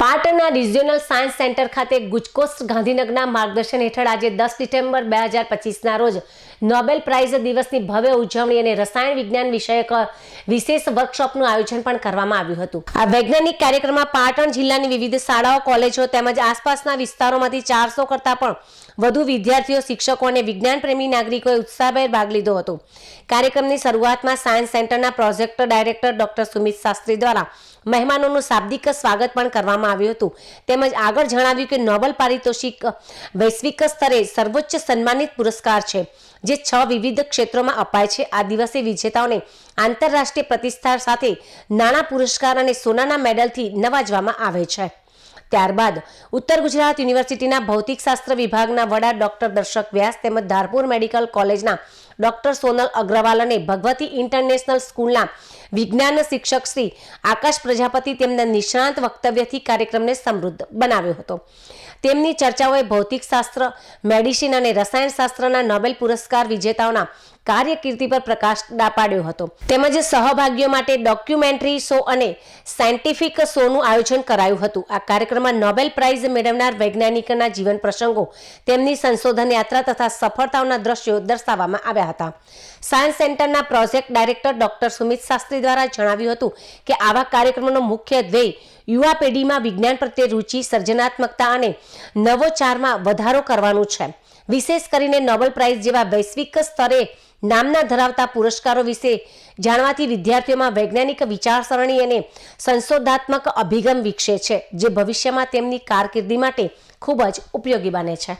પાટણના regional science centre ખાતે ગુજકોસ્ટ ગાંધીનગરના માર્ગદર્શન હેઠળ આજે દસ ડિસેમ્બર બે હજાર પચીસના રોજ નોબેલ પ્રાઇઝ દિવસની ભવ્ય ઉજવણી અને રસાયણ વિજ્ઞાન વિષયક વિશેષ વર્કશોપનું આયોજન પણ કરવામાં આવ્યું હતું. આ વૈજ્ઞાનિક કાર્યક્રમમાં પાટણ જિલ્લાની વિવિધ શાળાઓ, કોલેજો તેમજ આસપાસના વિસ્તારોમાંથી ચારસો કરતાં પણ વધુ વિદ્યાર્થીઓ, શિક્ષકો અને વિજ્ઞાન પ્રેમી નાગરિકોએ ઉત્સાહભેર ભાગ લીધો હતો. કાર્યક્રમની શરૂઆતમાં સાયન્સ સેન્ટરના project director doctor Sumit Shastri દ્વારા મહેમાનોનું શાબ્દિક સ્વાગત પણ કરવામાં આવ્યું હતું. તેમજ આગળ જણાવ્યું કે નોબલ પારિતોષિક વૈશ્વિક સ્તરે સર્વોચ્ચ સન્માનિત પુરસ્કાર છે, જે છ વિવિધ ક્ષેત્રોમાં અપાય છે. આ દિવસે વિજેતાઓને આંતરરાષ્ટ્રીય પ્રતિષ્ઠા સાથે નાણાં પુરસ્કાર અને સોનાના મેડલથી નવાજવામાં આવે છે. ત્યારબાદ ઉત્તર ગુજરાત યુનિવર્સિટીના ભૌતિકશાસ્ત્ર વિભાગના વડા ડોક્ટર દર્શક વ્યાસ તેમજ ધારપુર મેડિકલ કોલેજના ડોક્ટર સોનલ અગ્રવાલ અને ભગવતી ઇન્ટરનેશનલ સ્કૂલના વિજ્ઞાન શિક્ષક શ્રી આકાશ પ્રજાપતિ તેમના નિષ્ણાંત વક્તવ્યથી કાર્યક્રમને સમૃદ્ધ બનાવ્યો હતો. તેમની ચર્ચાઓએ ભૌતિકશાસ્ત્ર મેડિસિન અને રસાયણશાસ્ત્રના નોબેલ પુરસ્કાર વિજેતાઓના કાર્યકીર્તિ પર પ્રકાશ પાડ્યો હતો. તેમજ સહભાગીઓ માટે ડોક્યુમેન્ટરી શો અને સાયન્ટિફિક શોનું આયોજન કરાયું હતું. આ કાર્યક્રમમાં નોબેલ પ્રાઇઝ મેળવનાર વૈજ્ઞાનિકના જીવન પ્રસંગો, તેમની સંશોધન યાત્રા તથા સફળતાઓના દ્રશ્યો દર્શાવવામાં આવ્યા હતા. સાયન્સ સેન્ટરના project director doctor Sumit Shastri દ્વારા જણાવ્યું હતું કે આવા કાર્યક્રમોનો મુખ્ય ધ્યેય યુવા પેઢીમાં વિજ્ઞાન પ્રત્યે રુચિ, સર્જનાત્મકતા અને નવોચારમાં વધારો કરવાનું છે. વિશેષ કરીને નોબેલ પ્રાઇઝ જેવા વૈશ્વિક સ્તરે નામના ધરાવતા પુરસ્કારો વિશે જાણવાથી વિદ્યાર્થીઓમાં વૈજ્ઞાનિક વિચારસરણી અને સંશોધાત્મક અભિગમ વિકસે છે, જે ભવિષ્યમાં તેમની કારકિર્દી માટે ખૂબ જ ઉપયોગી બને છે.